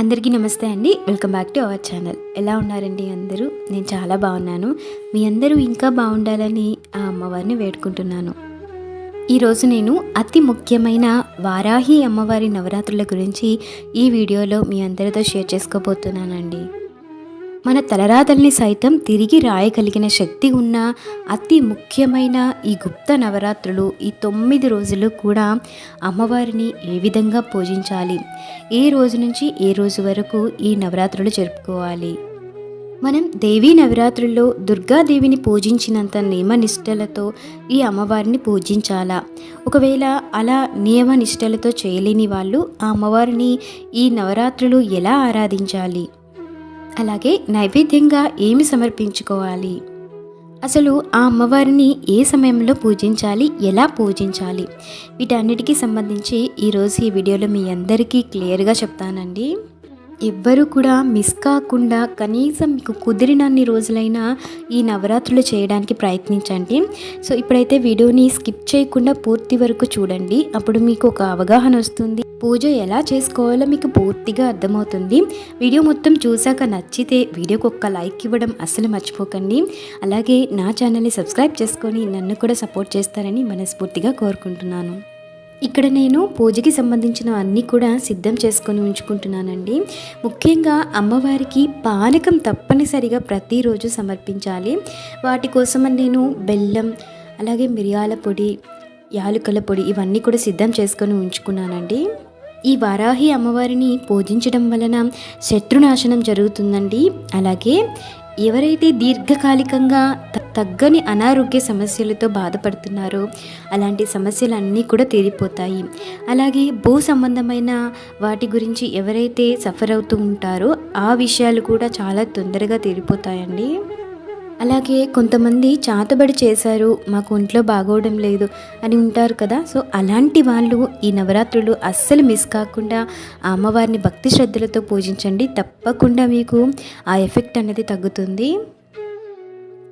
అందరికీ నమస్తే అండి. Welcome back to our channel. ఎలా ఉన్నారండి అందరూ? నేను చాలా బాగున్నాను. మీ అందరూ ఇంకా బాగుండాలని ఆ అమ్మవారిని వేడుకుంటున్నాను. ఈరోజు నేను అతి ముఖ్యమైన వారాహి అమ్మవారి నవరాత్రుల గురించి ఈ వీడియోలో మీ అందరితో షేర్ చేసుకోబోతున్నానండి. మన తలరాతల్ని సైతం తిరిగి రాయగలిగిన శక్తి ఉన్న అతి ముఖ్యమైన ఈ గుప్త నవరాత్రులు ఈ తొమ్మిది రోజులు కూడా అమ్మవారిని ఏ విధంగా పూజించాలి? ఏ రోజు నుంచి ఏ రోజు వరకు ఈ నవరాత్రులు జరుపుకోవాలి? మనం దేవీ నవరాత్రుల్లో దుర్గాదేవిని పూజించినంత నియమనిష్టలతో ఈ అమ్మవారిని పూజించాలా? ఒకవేళ అలా నియమనిష్టలతో చేయలేని వాళ్ళు ఆ అమ్మవారిని ఈ నవరాత్రులు ఎలా ఆరాధించాలి? అలాగే నైవేద్యంగా ఏమి సమర్పించుకోవాలి? అసలు ఆ అమ్మవారిని ఏ సమయంలో పూజించాలి? ఎలా పూజించాలి? వీటన్నిటికీ సంబంధించి ఈరోజు ఈ వీడియోలో మీ అందరికీ క్లియర్గా చెప్తానండి. ఎవ్వరూ కూడా మిస్ కాకుండా కనీసం మీకు కుదిరినన్ని రోజులైనా ఈ నవరాత్రులు చేయడానికి ప్రయత్నించండి. సో ఇప్పుడైతే వీడియోని స్కిప్ చేయకుండా పూర్తి వరకు చూడండి. అప్పుడు మీకు ఒక అవగాహన వస్తుంది. పూజ ఎలా చేసుకోవాలో మీకు పూర్తిగా అర్థమవుతుంది. వీడియో మొత్తం చూశాక నచ్చితే వీడియోకి ఒక్క లైక్ ఇవ్వడం అస్సలు మర్చిపోకండి. అలాగే నా ఛానల్ని సబ్స్క్రైబ్ చేసుకొని నన్ను కూడా సపోర్ట్ చేస్తారని మనస్ఫూర్తిగా కోరుకుంటున్నాను. ఇక్కడ నేను పూజకి సంబంధించిన అన్నీ కూడా సిద్ధం చేసుకొని ఉంచుకుంటున్నానండి. ముఖ్యంగా అమ్మవారికి పానకం తప్పనిసరిగా ప్రతిరోజు సమర్పించాలి. వాటి కోసం నేను బెల్లం అలాగే మిరియాల పొడి యాలుకల పొడి ఇవన్నీ కూడా సిద్ధం చేసుకొని ఉంచుకున్నానండి. ఈ వారాహి అమ్మవారిని పూజించడం వలన శత్రునాశనం జరుగుతుందండి. అలాగే ఎవరైతే దీర్ఘకాలికంగా తగ్గని అనారోగ్య సమస్యలతో బాధపడుతున్నారో అలాంటి సమస్యలన్నీ కూడా తీరిపోతాయి. అలాగే భూ సంబంధమైన వాటి గురించి ఎవరైతే సఫర్ అవుతూ ఉంటారో ఆ విషయాలు కూడా చాలా తొందరగా తీరిపోతాయండి. అలాగే కొంతమంది చాతబడి చేశారు మాకు ఒంట్లో బాగోవడం లేదు అని ఉంటారు కదా. సో అలాంటి వాళ్ళు ఈ నవరాత్రులు అస్సలు మిస్ కాకుండా ఆ అమ్మవారిని భక్తి శ్రద్ధలతో పూజించండి. తప్పకుండా మీకు ఆ ఎఫెక్ట్ అనేది తగ్గుతుంది.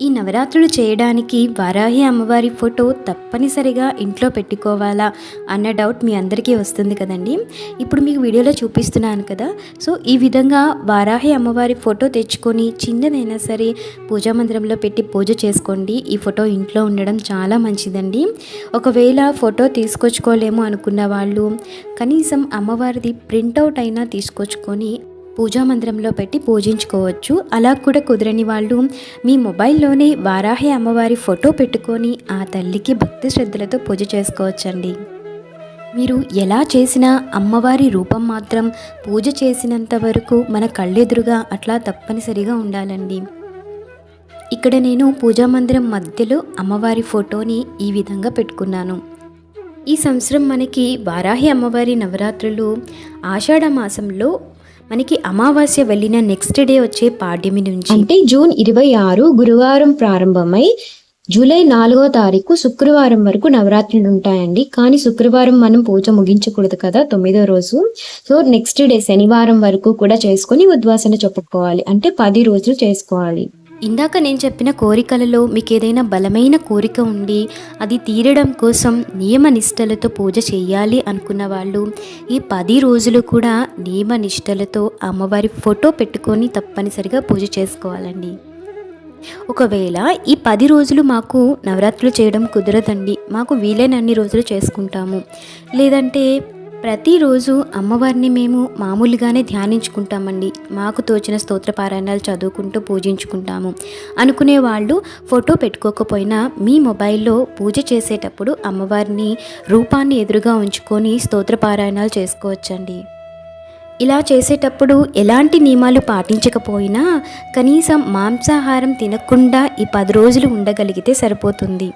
ఈ నవరాత్రులు చేయడానికి వారాహి అమ్మవారి ఫోటో తప్పనిసరిగా ఇంట్లో పెట్టుకోవాలా అన్న డౌట్ మీ అందరికీ వస్తుంది కదండి. ఇప్పుడు మీకు వీడియోలో చూపిస్తున్నాను కదా. సో ఈ విధంగా వారాహి అమ్మవారి ఫోటో తెచ్చుకొని చిన్నదైనా సరే పూజా మందిరంలో పెట్టి పూజ చేసుకోండి. ఈ ఫోటో ఇంట్లో ఉండడం చాలా మంచిదండి. ఒకవేళ ఫోటో తీసుకొచ్చుకోలేము అనుకున్న వాళ్ళు కనీసం అమ్మవారిది ప్రింటౌట్ అయినా తీసుకొచ్చుకొని పూజా మందిరంలో పెట్టి పూజించుకోవచ్చు. అలా కూడా కుదరని వాళ్ళు మీ మొబైల్లోనే వారాహి అమ్మవారి ఫోటో పెట్టుకొని ఆ తల్లికి భక్తి శ్రద్ధలతో పూజ చేసుకోవచ్చండి. మీరు ఎలా చేసినా అమ్మవారి రూపం మాత్రం పూజ చేసినంత వరకు మన కళ్ళెదురుగా అట్లా తప్పనిసరిగా ఉండాలండి. ఇక్కడ నేను పూజా మందిరం మధ్యలో అమ్మవారి ఫోటోని ఈ విధంగా పెట్టుకున్నాను. ఈ సంవత్సరం మనకి వారాహి అమ్మవారి నవరాత్రులు ఆషాఢ మాసంలో మనకి అమావాస్య వెళ్ళిన నెక్స్ట్ డే వచ్చే పాడ్యమి నుంచి అంటే జూన్ ఇరవై ఆరు గురువారం ప్రారంభమై జూలై నాలుగో తారీఖు శుక్రవారం వరకు నవరాత్రులు ఉంటాయండి. కానీ శుక్రవారం మనం పూజ ముగించకూడదు కదా తొమ్మిదో రోజు. సో నెక్స్ట్ డే శనివారం వరకు కూడా చేసుకొని ఉద్వాసన చెప్పుకోవాలి. అంటే పది రోజులు చేసుకోవాలి. ఇందాక నేను చెప్పిన కోరికలలో మీకు ఏదైనా బలమైన కోరిక ఉండి అది తీరడం కోసం నియమనిష్టలతో పూజ చేయాలి అనుకున్న వాళ్ళు ఈ పది రోజులు కూడా నియమనిష్టలతో అమ్మవారి ఫోటో పెట్టుకొని తప్పనిసరిగా పూజ చేసుకోవాలండి. ఒకవేళ ఈ పది రోజులు మాకు నవరాత్రులు చేయడం కుదరదండి. మాకు వీలైనన్ని రోజులు చేసుకుంటాము. లేదంటే ప్రతిరోజు అమ్మవారిని మేము మామూలుగానే ధ్యానించుకుంటామండి. మాకు తోచిన స్తోత్ర పారాయణాలు చదువుకుంటూ పూజించుకుంటాము. అనుకునే వాళ్ళు ఫోటో పెట్టుకోకపోయినా మీ మొబైల్లో పూజ చేసేటప్పుడు అమ్మవారిని రూపాన్ని ఎదురుగా ఉంచుకొని స్తోత్ర పారాయణాలు చేసుకోవచ్చండి. ఇలా చేసేటప్పుడు ఎలాంటి నియమాలు పాటించకపోయినా కనీసం మాంసాహారం తినకుండా ఈ పది రోజులు ఉండగలిగితే సరిపోతుంది.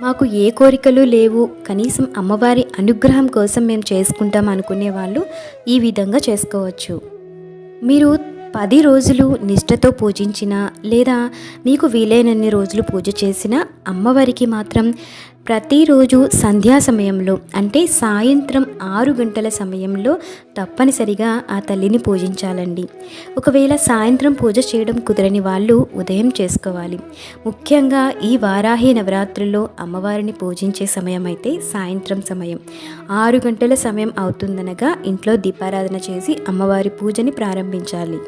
మాకు ఏ కోరికలు లేవు. కనీసం అమ్మవారి అనుగ్రహం కోసం మేము చేసుకుంటాం అనుకునే వాళ్ళు ఈ విధంగా చేసుకోవచ్చు. మీరు పది రోజులు నిష్ఠతో పూజించినా లేదా మీకు వీలైనన్ని రోజులు పూజ చేసినా అమ్మవారికి మాత్రం ప్రతిరోజు సంధ్యా సమయంలో అంటే సాయంత్రం ఆరు గంటల సమయంలో తప్పనిసరిగా ఆ తల్లిని పూజించాలండి. ఒకవేళ సాయంత్రం పూజ చేయడం కుదరని వాళ్ళు ఉదయం చేసుకోవాలి. ముఖ్యంగా ఈ వారాహి నవరాత్రుల్లో అమ్మవారిని పూజించే సమయం అయితే సాయంత్రం సమయం. ఆరు గంటల సమయం అవుతుందనగా ఇంట్లో దీపారాధన చేసి అమ్మవారి పూజని ప్రారంభించాలి.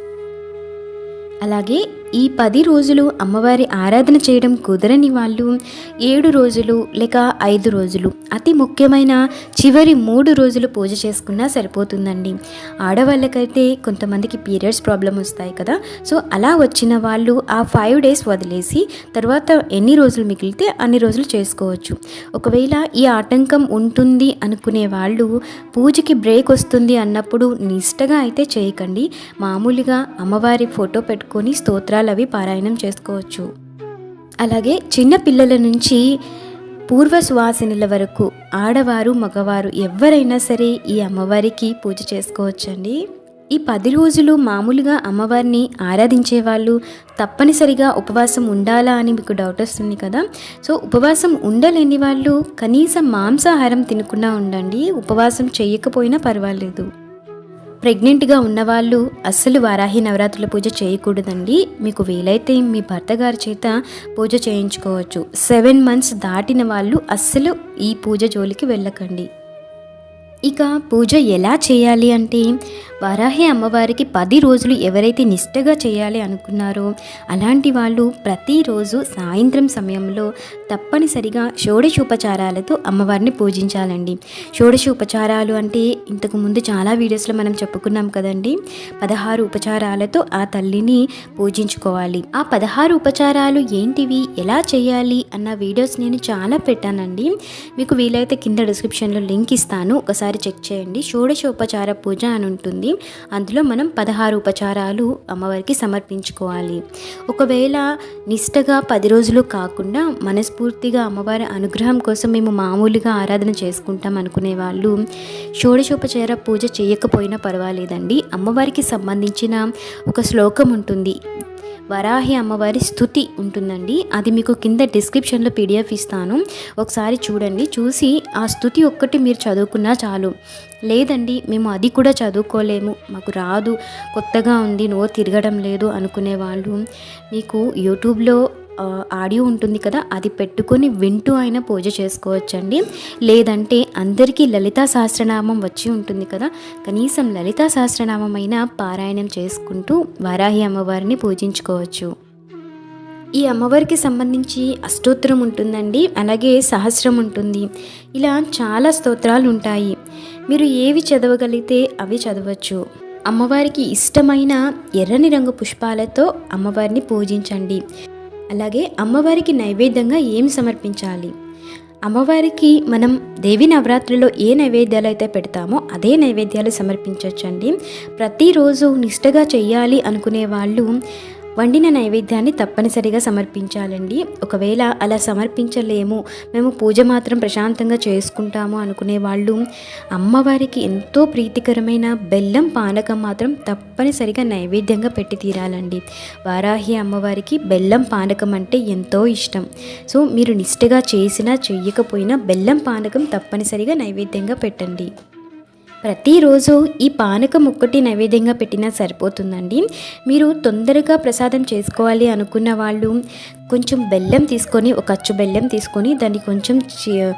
అలాగే ఈ పది రోజులు అమ్మవారి ఆరాధన చేయడం కుదరని వాళ్ళు ఏడు రోజులు లేక ఐదు రోజులు. అతి ముఖ్యమైన చివరి మూడు రోజులు పూజ చేసుకున్నా సరిపోతుందండి. ఆడవాళ్ళకైతే కొంతమందికి పీరియడ్స్ ప్రాబ్లం వస్తాయి కదా. సో అలా వచ్చిన వాళ్ళు ఆ ఫైవ్ డేస్ వదిలేసి తర్వాత ఎన్ని రోజులు మిగిలితే అన్ని రోజులు చేసుకోవచ్చు. ఒకవేళ ఈ ఆటంకం ఉంటుంది అనుకునే వాళ్ళు పూజకి బ్రేక్ వస్తుంది అన్నప్పుడు నిష్టగా అయితే చేయకండి. మామూలుగా అమ్మవారి ఫోటో పెట్టుకొని స్తోత్ర అవి పారాయణం చేసుకోవచ్చు. అలాగే చిన్న పిల్లల నుంచి పూర్వ సువాసినుల వరకు ఆడవారు మగవారు ఎవరైనా సరే ఈ అమ్మవారికి పూజ చేసుకోవచ్చండి. ఈ పది రోజులు మామూలుగా అమ్మవారిని ఆరాధించే వాళ్ళు తప్పనిసరిగా ఉపవాసం ఉండాలా అని మీకు డౌట్ వస్తుంది కదా? సో ఉపవాసం ఉండలేని వాళ్ళు కనీసం మాంసాహారం తినకుండా ఉండండి. ఉపవాసం చేయకపోయినా పర్వాలేదు. ప్రెగ్నెంట్గా ఉన్నవాళ్ళు అస్సలు వారాహి నవరాత్రుల పూజ చేయకూడదండి. మీకు వీలైతే మీ భర్త గారి చేత పూజ చేయించుకోవచ్చు. సెవెన్ మంత్స్ దాటిన వాళ్ళు అస్సలు ఈ పూజ జోలికి వెళ్ళకండి. ఇక పూజ ఎలా చేయాలి అంటే వరాహి అమ్మవారికి పది రోజులు ఎవరైతే నిష్టగా చేయాలి అనుకున్నారో అలాంటి వాళ్ళు ప్రతిరోజు సాయంత్రం సమయంలో తప్పనిసరిగా షోడశోపచారాలతో అమ్మవారిని పూజించాలండి. షోడశోపచారాలు అంటే ఇంతకుముందు చాలా వీడియోస్లో మనం చెప్పుకున్నాం కదండి. పదహారు ఉపచారాలతో ఆ తల్లిని పూజించుకోవాలి. ఆ పదహారు ఉపచారాలు ఏంటివి? ఎలా చేయాలి? అన్న వీడియోస్ నేను చాలా పెట్టానండి. మీకు వీలైతే కింద డిస్క్రిప్షన్లో లింక్ ఇస్తాను. ఒకసారి చెక్ చేయండి. షోడశోపచార పూజ అని ఉంటుంది. అందులో మనం పదహారు ఉపచారాలు అమ్మవారికి సమర్పించుకోవాలి. ఒకవేళ నిష్టగా పది రోజులు కాకుండా మనస్ఫూర్తిగా అమ్మవారి అనుగ్రహం కోసం మేము మామూలుగా ఆరాధన చేసుకుంటాం అనుకునే వాళ్ళు షోడశోపచార పూజ చేయకపోయినా పర్వాలేదండి. అమ్మవారికి సంబంధించిన ఒక శ్లోకం ఉంటుంది. వరాహి అమ్మవారి స్థుతి ఉంటుందండి. అది మీకు కింద డిస్క్రిప్షన్లో పీడిఎఫ్ ఇస్తాను. ఒకసారి చూడండి. చూసి ఆ స్థుతి ఒక్కటి మీరు చదువుకున్నా చాలు. లేదండి మేము అది కూడా చదువుకోలేము. మాకు రాదు. కొత్తగా ఉంది. నో తిరగడం లేదు అనుకునే వాళ్ళు మీకు యూట్యూబ్లో ఆడియో ఉంటుంది కదా అది పెట్టుకొని వింటూ అయినా పూజ చేసుకోవచ్చండి. లేదంటే అందరికీ లలితా సహస్రనామం వచ్చి ఉంటుంది కదా కనీసం లలితా సహస్రనామం అయినా పారాయణం చేసుకుంటూ వారాహి అమ్మవారిని పూజించుకోవచ్చు. ఈ అమ్మవారికి సంబంధించి అష్టోత్తరం ఉంటుందండి అలాగే సహస్రం ఉంటుంది. ఇలా చాలా స్తోత్రాలు ఉంటాయి మీరు ఏవి చదవగలిగితే అవి చదవచ్చు. అమ్మవారికి ఇష్టమైన ఎర్రని రంగు పుష్పాలతో అమ్మవారిని పూజించండి. అలాగే అమ్మవారికి నైవేద్యంగా ఏం సమర్పించాలి? అమ్మవారికి మనం దేవి నవరాత్రిలో ఏ నైవేద్యాలు అయితే పెడతామో అదే నైవేద్యాలు సమర్పించవచ్చండి ప్రతిరోజు నిష్టగా చేయాలి అనుకునే వాళ్ళు వండిన నైవేద్యాన్ని తప్పనిసరిగా సమర్పించాలండి. ఒకవేళ అలా సమర్పించలేము మేము పూజ మాత్రం ప్రశాంతంగా చేసుకుంటాము అనుకునే వాళ్ళు అమ్మవారికి ఎంతో ప్రీతికరమైన బెల్లం పానకం మాత్రం తప్పనిసరిగా నైవేద్యంగా పెట్టి తీరాలండి. వారాహి అమ్మవారికి బెల్లం పానకం అంటే ఎంతో ఇష్టం. సో మీరు నిష్టగా చేసినా చెయ్యకపోయినా బెల్లం పానకం తప్పనిసరిగా నైవేద్యంగా పెట్టండి. ప్రతిరోజు ఈ పానకం ఒక్కటి నైవేద్యంగా పెట్టినా సరిపోతుందండి. మీరు తొందరగా ప్రసాదం చేసుకోవాలి అనుకున్న వాళ్ళు కొంచెం బెల్లం తీసుకొని ఒక అచ్చు బెల్లం తీసుకొని దాన్ని కొంచెం చి-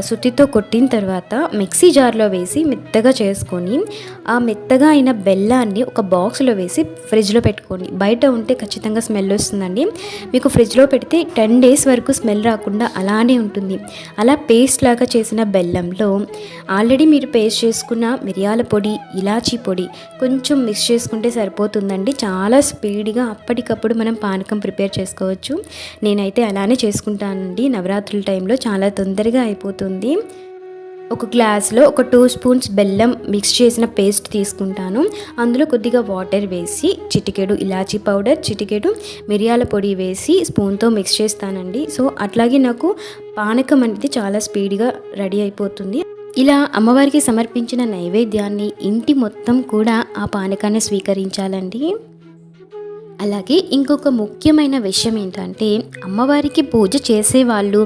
సుత్తితో కొట్టిన తర్వాత మిక్సీ జార్లో వేసి మెత్తగా చేసుకొని ఆ మెత్తగా అయిన బెల్లాన్ని ఒక బాక్స్లో వేసి ఫ్రిడ్జ్లో పెట్టుకోండి. బయట ఉంటే ఖచ్చితంగా స్మెల్ వస్తుందండి. మీకు ఫ్రిడ్జ్లో పెడితే టెన్ డేస్ వరకు స్మెల్ రాకుండా అలానే ఉంటుంది. అలా పేస్ట్ లాగా చేసిన బెల్లంలో ఆల్రెడీ మీరు పేస్ట్ చేసుకున్న మిరియాల పొడి ఇలాచీ పొడి కొంచెం మిక్స్ చేసుకుంటే సరిపోతుందండి. చాలా స్పీడ్గా అప్పటికప్పుడు మనం పానకం ప్రిపేర్ చేసుకోవచ్చు. నేనైతే అలానే చేసుకుంటానండి. నవరాత్రుల టైంలో చాలా తొందరగా అయిపోతుంది. ఒక గ్లాస్లో ఒక టూ స్పూన్స్ బెల్లం మిక్స్ చేసిన పేస్ట్ తీసుకుంటాను. అందులో కొద్దిగా వాటర్ వేసి చిటికెడు ఇలాచీ పౌడర్ చిటికెడు మిరియాల పొడి వేసి స్పూన్తో మిక్స్ చేస్తానండి. సో అట్లాగే నాకు పానకం అనేది చాలా స్పీడ్గా రెడీ అయిపోతుంది. ఇలా అమ్మవారికి సమర్పించిన నైవేద్యాన్ని ఇంటి మొత్తం కూడా ఆ పానకాన్ని స్వీకరించాలండి. అలాగే ఇంకొక ముఖ్యమైన విషయం ఏంటంటే అమ్మవారికి పూజ చేసేవాళ్ళు.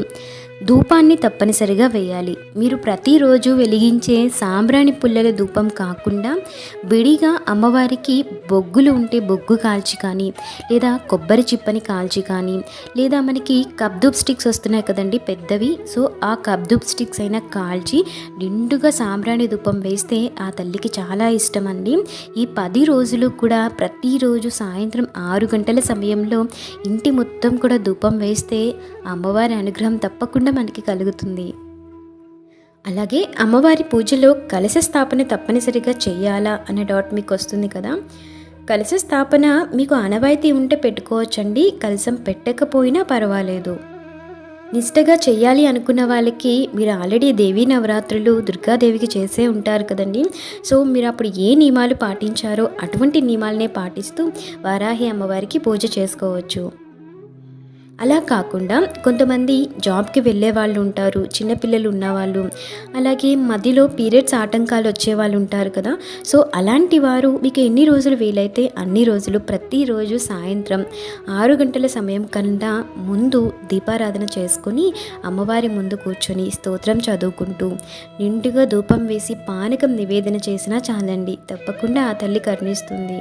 ధూపాన్ని తప్పనిసరిగా వేయాలి. మీరు ప్రతిరోజు వెలిగించే సాంబ్రాణి పుల్లల ధూపం కాకుండా విడిగా అమ్మవారికి బొగ్గులు ఉంటే బొగ్గు కాల్చి కానీ లేదా కొబ్బరి చిప్పని కాల్చి కానీ లేదా మనకి కబ్దూప్ స్టిక్స్ వస్తున్నాయి కదండి పెద్దవి సో ఆ కబ్దూప్ స్టిక్స్ అయినా కాల్చి నిండుగా సాంబ్రాణి ధూపం వేస్తే ఆ తల్లికి చాలా ఇష్టం అండి. ఈ పది రోజులు కూడా ప్రతిరోజు సాయంత్రం ఆరు గంటల సమయంలో ఇంటి మొత్తం కూడా ధూపం వేస్తే అమ్మవారి అనుగ్రహం తప్పకుండా మనకి కలుగుతుంది. అలాగే అమ్మవారి పూజలో కలశ స్థాపన తప్పనిసరిగా చేయాలా అనే డౌట్ మీకు వస్తుంది కదా? కలశ స్థాపన మీకు ఆనవాయితీ ఉంటే పెట్టుకోవచ్చండి కలశం పెట్టకపోయినా పర్వాలేదు. నిష్టగా చేయాలి అనుకున్న వాళ్ళకి మీరు ఆల్రెడీ దేవీ నవరాత్రులు దుర్గాదేవికి చేసే ఉంటారు కదండి. సో మీరు అప్పుడు ఏ నియమాలు పాటించారో అటువంటి నియమాలనే పాటిస్తూ వారాహి అమ్మవారికి పూజ చేసుకోవచ్చు. అలా కాకుండా కొంతమంది జాబ్కి వెళ్ళే వాళ్ళు ఉంటారు చిన్నపిల్లలు ఉన్నవాళ్ళు అలాగే మధ్యలో పీరియడ్స్ ఆటంకాలు వచ్చే వాళ్ళు ఉంటారు కదా. సో అలాంటి వారు మీకు ఎన్ని రోజులు వీలైతే అన్ని రోజులు ప్రతిరోజు సాయంత్రం ఆరు గంటల సమయం కన్నా ముందు దీపారాధన చేసుకొని అమ్మవారి ముందు కూర్చొని స్తోత్రం చదువుకుంటూ నిండుగా ధూపం వేసి పానకం నివేదన చేసినా చాలండి. తప్పకుండా ఆ తల్లి కరుణిస్తుంది.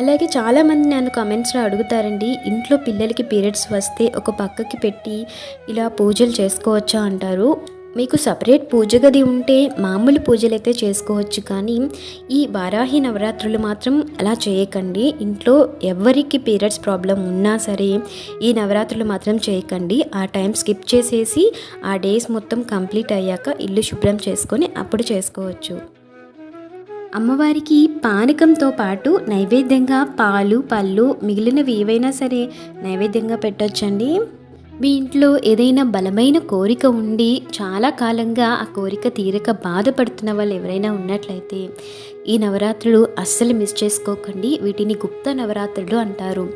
అలాగే చాలామంది నన్ను కమెంట్స్లో అడుగుతారండి ఇంట్లో పిల్లలకి పీరియడ్స్ వస్తే ఒక పక్కకి పెట్టి ఇలా పూజలు చేసుకోవచ్చా? అంటారు. మీకు సపరేట్ పూజ గది ఉంటే మామూలు పూజలు అయితే చేసుకోవచ్చు కానీ ఈ వారాహి నవరాత్రులు మాత్రం అలా చేయకండి. ఇంట్లో ఎవరికి పీరియడ్స్ ప్రాబ్లం ఉన్నా సరే ఈ నవరాత్రులు మాత్రం చేయకండి. ఆ టైం స్కిప్ చేసేసి ఆ డేస్ మొత్తం కంప్లీట్ అయ్యాక ఇల్లు శుభ్రం చేసుకొని అప్పుడు చేసుకోవచ్చు. అమ్మవారికి పానకంతో పాటు నైవేద్యంగా పాలు పళ్ళు మిగిలినవి ఏవైనా సరే నైవేద్యంగా పెట్టొచ్చండి. మీ ఇంట్లో ఏదైనా బలమైన కోరిక ఉండి చాలా కాలంగా ఆ కోరిక తీరక బాధపడుతున్న వాళ్ళు ఎవరైనా ఉన్నట్లయితే ఈ నవరాత్రులు అస్సలు మిస్ చేసుకోకండి. వీటిని గుప్త నవరాత్రులు అంటారు.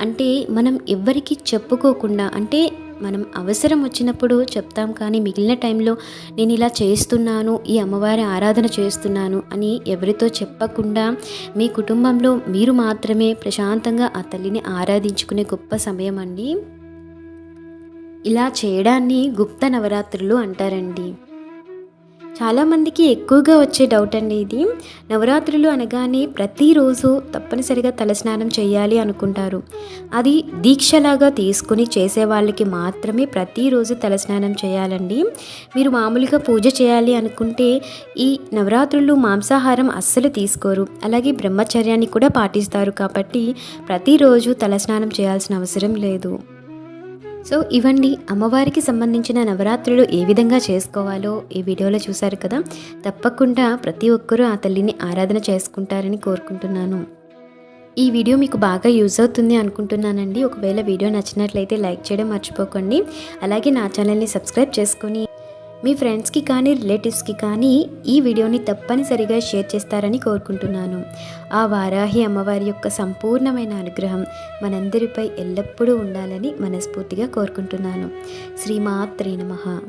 అంటే మనం ఎవ్వరికి చెప్పుకోకుండా అంటే మనం అవసరం వచ్చినప్పుడు చెప్తాం కానీ మిగిలిన టైంలో నేను ఇలా చేస్తున్నాను ఈ అమ్మవారి ఆరాధన చేస్తున్నాను అని ఎవరితో చెప్పకుండా మీ కుటుంబంలో మీరు మాత్రమే ప్రశాంతంగా ఆ తల్లిని ఆరాధించుకునే గొప్ప సమయం అండి. ఇలా చేయడాన్ని గుప్త నవరాత్రులు అంటారండి. చాలామందికి ఎక్కువగా వచ్చే డౌట్ అండి ఇది. నవరాత్రులు అనగానే ప్రతిరోజు తప్పనిసరిగా తలస్నానం చేయాలి అనుకుంటారు. అది దీక్షలాగా తీసుకుని చేసే వాళ్ళకి మాత్రమే ప్రతిరోజు తలస్నానం చేయాలండి. మీరు మామూలుగా పూజ చేయాలి అనుకుంటే ఈ నవరాత్రులు మాంసాహారం అస్సలు తీసుకోరు. అలాగే బ్రహ్మచర్యాన్ని కూడా పాటిస్తారు కాబట్టి ప్రతిరోజు తలస్నానం చేయాల్సిన అవసరం లేదు. సో ఇవండి అమ్మవారికి సంబంధించిన నవరాత్రులు ఏ విధంగా చేసుకోవాలో ఈ వీడియోలో చూశారు కదా. తప్పకుండా ప్రతి ఒక్కరూ ఆ తల్లిని ఆరాధన చేసుకుంటారని కోరుకుంటున్నాను. ఈ వీడియో మీకు బాగా యూజ్ అవుతుంది అనుకుంటున్నానండి. ఒకవేళ వీడియో నచ్చినట్లయితే లైక్ చేయడం మర్చిపోకండి. అలాగే నా ఛానల్ని సబ్స్క్రైబ్ చేసుకొని మీ ఫ్రెండ్స్కి కానీ రిలేటివ్స్కి కానీ ఈ వీడియోని తప్పనిసరిగా షేర్ చేస్తారని కోరుకుంటున్నాను. ఆ వారాహి అమ్మవారి యొక్క సంపూర్ణమైన అనుగ్రహం మనందరిపై ఎల్లప్పుడూ ఉండాలని మనస్ఫూర్తిగా కోరుకుంటున్నాను. శ్రీమాత్రే నమః.